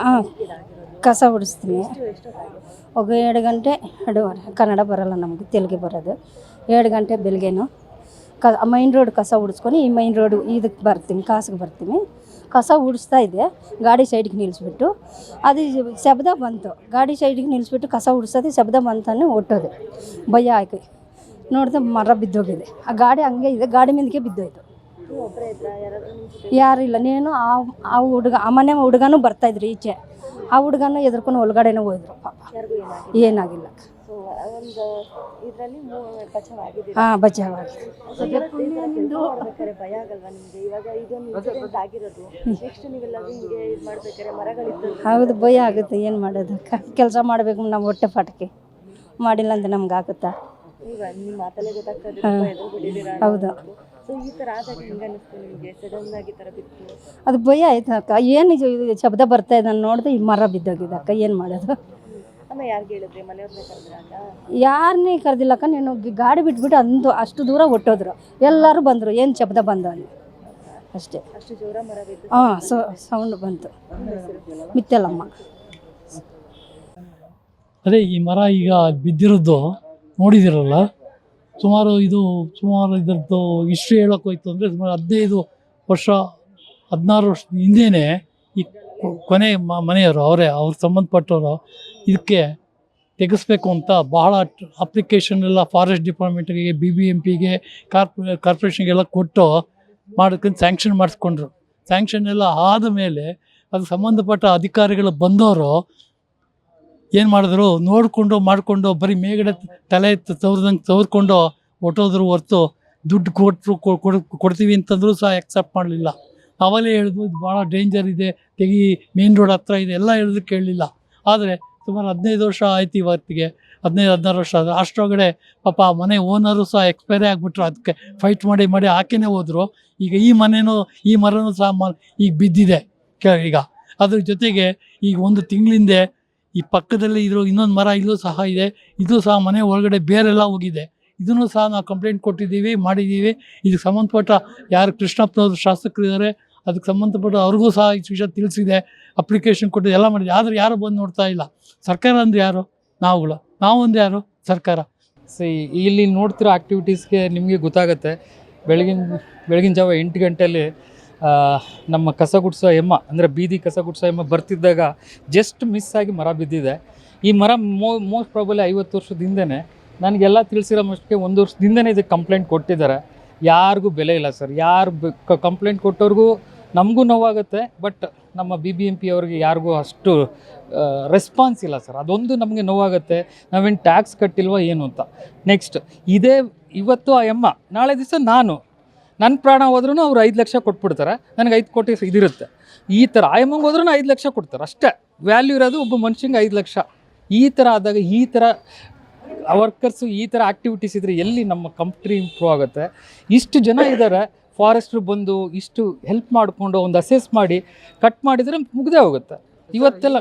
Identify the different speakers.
Speaker 1: ಹಾಂ ಕಸ
Speaker 2: ಎಷ್ಟೊತ್ತಾಗಿದೆ
Speaker 1: ಹೋಗಿ ಎರಡು ಗಂಟೆ ಎರಡೂವರೆ ಕನ್ನಡ ಬರಲ್ಲ ನಮಗೆ ತೆಲುಗು ಬರೋದು. ಎರಡು ಗಂಟೆ ಬೆಳಗ್ಗೆನು ಕ ಮೈನ್ ರೋಡ್ ಕಸ ಉಡಿಸ್ಕೊಂಡು ಈ ಮೈನ್ ರೋಡು ಇದಕ್ಕೆ ಬರ್ತೀನಿ ಕಾಸಿಗೆ ಬರ್ತೀನಿ. ಕಸ ಉಡಿಸ್ತಾ ಇದ್ದೆ ಗಾಡಿ ಸೈಡ್ಗೆ ನಿಲ್ಲಿಸ್ಬಿಟ್ಟು ಅದು ಶಬ್ದ ಬಂತು ಗಾಡಿ ಸೈಡಿಗೆ ನಿಲ್ಲಿಸ್ಬಿಟ್ಟು ಕಸ ಉಡಿಸೋದು ಶಬ್ದ ಬಂತಾನೆ ಒಟ್ಟೋದು. ಭಯ ಆಯ್ತು. ನೋಡಿದ್ರೆ ಮರ ಬಿದ್ದೋಗಿದೆ. ಆ ಗಾಡಿ ಹಂಗೆ ಇದೆ ಗಾಡಿ ಮಿಂದಿಗೆ ಬಿದ್ದೋಯ್ತು. ಯಾರಿಲ್ಲ. ನೀನು ಆ ಆ ಹುಡುಗ ಆ ಮನೆ ಹುಡುಗನೂ ಬರ್ತಾಯಿದ್ರು ಈಚೆ. ಆ ಹುಡುಗನೂ ಎದುರ್ಕೊಂಡು ಒಳಗಡೆನೇ ಹೋದ್ರು. ಪಾಪ. ಏನಾಗಿಲ್ಲ. ಹಾಂ ಹೌದು, ಭಯ ಆಗುತ್ತೆ. ಏನು ಮಾಡೋದು? ಕೆಲಸ ಮಾಡಬೇಕು, ನಾವು ಹೊಟ್ಟೆ ಪಾಠಕ್ಕೆ. ಮಾಡಿಲ್ಲ ಅಂದ್ರೆ ನಮ್ಗೆ ಆಗುತ್ತಾ?
Speaker 2: ಈಗ ನಿಮ್ಮ ಮಾತಲ್ಲೇ ಗೊತ್ತಾಗ್ತದೆ ತುಂಬ ಎದುರು ಬಿಟ್ಟಿದ್ದೀರಾ
Speaker 1: ಹೌದು.
Speaker 2: ಸೊ ಈ ಥರ ಆದಾಗ ಹೆಂಗೆ ಅನಿಸ್ತು ನಿಮಗೆ? ಸಡನ್ ಆಗಿ ಈ ಥರ ಬಿತ್ತು?
Speaker 1: ಅದು ಭಯ ಆಯ್ತು ಅಕ್ಕ. ಏನು ಇದು ಇದು ಶಬ್ದ ಬರ್ತಾ ಇದೆ ನೋಡಿದೆ ಈ ಮರ ಬಿದ್ದೋಗಿದೆ ಅಕ್ಕ. ಏನು ಮಾಡೋದು?
Speaker 2: ಯಾರನ್ನೇ ಕರೆದಿಲ್ಲ ಹೇಳಿದ್ರಿ? ಮನೆಯವ್ರನ್ನೇ ಕರೆದ್ರಾಗ
Speaker 1: ಯಾರನ್ನೇ ಕರೆದಿಲ್ಲಕ್ಕ ನೀನು ಗಿ- ಗಾಡಿ ಬಿಟ್ಬಿಟ್ಟು ಅಂದು ಅಷ್ಟು ದೂರ ಹೊಟ್ಟೋದ್ರು ಎಲ್ಲರೂ ಬಂದರು. ಏನು ಶಬ್ದ ಬಂದು ಅಲ್ಲಿ? ಅಷ್ಟೇ.
Speaker 2: ಅಷ್ಟು ಜೋರ ಮರ ಬಿದ್ದು
Speaker 1: ಹಾಂ ಸೊ ಸೌಂಡ್ ಬಂತು. ಮಿತ್ತಲಮ್ಮ
Speaker 3: ಅದೇ ಈ ಮರ ಈಗ ಬಿದ್ದಿರೋದು ನೋಡಿದಿರಲ್ಲ? ಸುಮಾರು ಇದು, ಸುಮಾರು ಇದರದ್ದು ಹಿಸ್ಟ್ರಿ ಹೇಳೋಕೆ ಹೋಯ್ತು ಅಂದರೆ ಸುಮಾರು ಹದಿನೈದು ವರ್ಷ, ಹದಿನಾರು ವರ್ಷ ಹಿಂದೆಯೇ ಈ ಕೊನೆ ಮನೆಯವರು, ಅವರೇ, ಅವ್ರ ಸಂಬಂಧಪಟ್ಟವರು ಇದಕ್ಕೆ ತೆಗೆಸ್ಬೇಕು ಅಂತ ಬಹಳ ಅಪ್ಲಿಕೇಶನ್ ಎಲ್ಲ ಫಾರೆಸ್ಟ್ ಡಿಪಾರ್ಟ್ಮೆಂಟ್ಗೆ ಬಿ ಬಿ ಎಂ ಪಿಗೆ ಕಾರ್ಪೊ ಕಾರ್ಪೊರೇಷನ್ಗೆಲ್ಲ ಕೊಟ್ಟು ಮಾಡೋದಕ್ಕೆ ಸ್ಯಾಂಕ್ಷನ್ ಮಾಡಿಸ್ಕೊಂಡ್ರು. ಸ್ಯಾಂಕ್ಷನ್ ಎಲ್ಲ ಆದ ಮೇಲೆ ಅದಕ್ಕೆ ಸಂಬಂಧಪಟ್ಟ ಅಧಿಕಾರಿಗಳು ಬಂದವರು ಏನು ಮಾಡಿದ್ರು? ನೋಡಿಕೊಂಡು ಮಾಡಿಕೊಂಡು ಬರೀ ಮೇಗಡೆ ತಲೆ ತವ್ರದಂಗೆ ತವ್ರ್ಕೊಂಡು ಹೊಟ್ಟೋದ್ರು ಹೊರ್ತು ದುಡ್ಡು ಕೊಟ್ಟರು ಕೊಡ್, ಕೊಡ್ತೀವಿ ಅಂತಂದ್ರು ಸಹ ಎಕ್ಸೆಪ್ಟ್ ಮಾಡಲಿಲ್ಲ. ಅವಲೇ ಹೇಳಿದ್ರು, ಇದು ಭಾಳ ಡೇಂಜರ್ ಇದೆ, ತೆಗಿ ಮೇನ್ ರೋಡ್ ಹತ್ರ ಇದೆ, ಎಲ್ಲ ಹೇಳಿದ್ರು ಕೇಳಲಿಲ್ಲ. ಆದರೆ ಸುಮಾರು ಹದಿನೈದು ವರ್ಷ ಆಯ್ತು ಇವತ್ತಿಗೆ ಹದಿನೈದು, ಹದಿನಾರು ವರ್ಷ ಆದರೆ ಅಷ್ಟರೊಳಗಡೆ ಪಾಪ ಆ ಮನೆ ಓನರು ಸಹ ಎಕ್ಸ್ಪೈರೇ ಆಗಿಬಿಟ್ರು. ಅದಕ್ಕೆ ಫೈಟ್ ಮಾಡಿ ಮಾಡಿ ಆಕೆನೇ ಹೋದರು. ಈಗ ಈ ಮನೆನೂ, ಈ ಮರನೂ ಸಹ ಈಗ ಬಿದ್ದಿದೆ. ಈಗ ಅದ್ರ ಜೊತೆಗೆ ಈಗ ಒಂದು ತಿಂಗಳಿಂದೆ ಈ ಪಕ್ಕದಲ್ಲಿ ಇರೋ ಇನ್ನೊಂದು ಮರ ಇಲ್ಲೂ ಸಹ ಇದೆ. ಇದು ಸಹ ಮನೆ ಒಳಗಡೆ ಬೇರೆಲ್ಲ ಹೋಗಿದೆ. ಇದನ್ನು ಸಹ ನಾವು ಕಂಪ್ಲೇಂಟ್ ಕೊಟ್ಟಿದ್ದೀವಿ, ಮಾಡಿದ್ದೀವಿ. ಇದಕ್ಕೆ ಸಂಬಂಧಪಟ್ಟ ಯಾರು ಕೃಷ್ಣಪ್ಪನವರು ಶಾಸಕರಿದ್ದಾರೆ, ಅದಕ್ಕೆ ಸಂಬಂಧಪಟ್ಟ ಅವ್ರಿಗೂ ಸಹ ಈ ವಿಷಯ ತಿಳಿಸಿದೆ. ಅಪ್ಲಿಕೇಶನ್ ಕೊಟ್ಟು ಎಲ್ಲ ಮಾಡಿದೆ. ಆದರೆ ಯಾರು ಬಂದು ನೋಡ್ತಾ ಇಲ್ಲ. ಸರ್ಕಾರ ಅಂದ್ರೆ ಯಾರು? ನಾವುಗಳು. ನಾವು ಒಂದು ಯಾರು? ಸರ್ಕಾರ.
Speaker 4: ಸೊ ಇಲ್ಲಿ ನೋಡ್ತಿರೋ ಆ್ಯಕ್ಟಿವಿಟೀಸ್ಗೆ ನಿಮಗೆ ಗೊತ್ತಾಗುತ್ತೆ. ಬೆಳಗಿನ ಬೆಳಗಿನ ಜಾವ ಎಂಟು ಗಂಟೆಯಲ್ಲಿ ನಮ್ಮ ಕಸ ಗುಡಿಸೋ ಎಮ್ಮ, ಅಂದರೆ ಬೀದಿ ಕಸ ಗುಡಿಸೋ ಎಮ್ಮ ಬರ್ತಿದ್ದಾಗ ಜಸ್ಟ್ ಮಿಸ್ ಆಗಿ ಮರ ಬಿದ್ದಿದೆ. ಈ ಮರ ಮೋ ಮೋಸ್ಟ್ ಪ್ರಾಬಲಿ ಐವತ್ತು ವರ್ಷದ ಹಿಂದೆನೇ. ನನಗೆಲ್ಲ ತಿಳಿಸಿರೋ ಮಷ್ಟಕ್ಕೆ ಒಂದು ವರ್ಷದಿಂದನೇ ಇದಕ್ಕೆ ಕಂಪ್ಲೇಂಟ್ ಕೊಟ್ಟಿದ್ದಾರೆ. ಯಾರಿಗೂ ಬೆಲೆ ಇಲ್ಲ ಸರ್. ಯಾರು ಕಂಪ್ಲೇಂಟ್ ಕೊಟ್ಟವ್ರಿಗೂ ನಮಗೂ ನೋವಾಗುತ್ತೆ ಬಟ್ ನಮ್ಮ ಬಿ ಬಿ ಎಂ ಪಿ ಅವ್ರಿಗೆ ಯಾರಿಗೂ ಅಷ್ಟು ರೆಸ್ಪಾನ್ಸ್ ಇಲ್ಲ ಸರ್. ಅದೊಂದು ನಮಗೆ ನೋವಾಗುತ್ತೆ. ನಾವೇನು ಟ್ಯಾಕ್ಸ್ ಕಟ್ಟಿಲ್ವ ಏನು ಅಂತ. ನೆಕ್ಸ್ಟ್ ಇದೇ, ಇವತ್ತು ಆ ಎಮ್ಮ, ನಾಳೆ ದಿವಸ ನಾನು ನನ್ನ ಪ್ರಾಣ ಹೋದ್ರೂ ಅವ್ರು ಐದು ಲಕ್ಷ ಕೊಟ್ಬಿಡ್ತಾರೆ. ನನಗೆ ಐದು ಕೋಟಿ ಇದಿರುತ್ತೆ. ಈ ಥರ ಆ ಎಮ್ಮಂಗೆ ಹೋದ್ರೂ ಐದು ಲಕ್ಷ ಕೊಡ್ತಾರೆ. ಅಷ್ಟೇ. ವ್ಯಾಲ್ಯೂ ಇರೋದು ಒಬ್ಬ ಮನುಷ್ಯಂಗೆ ಐದು ಲಕ್ಷ. ಈ ಥರ ಆದಾಗ ಈ ಥರ ವರ್ಕರ್ಸು ಈ ಥರ ಆ್ಯಕ್ಟಿವಿಟೀಸ್ ಇದ್ದರೆ ಎಲ್ಲಿ ನಮ್ಮ ಕಂಪ್ನಿ ಇಂಪ್ರೂವ್ ಆಗುತ್ತೆ? ಇಷ್ಟು ಜನ ಇದ್ದಾರೆ ಫಾರೆಸ್ಟ್ರು ಬಂದು ಇಷ್ಟು ಹೆಲ್ಪ್ ಮಾಡಿಕೊಂಡು ಒಂದು ಅಸೆಸ್ ಮಾಡಿ ಕಟ್ ಮಾಡಿದರೆ ಮುಗ್ದೇ ಹೋಗುತ್ತೆ. ಇವತ್ತೆಲ್ಲ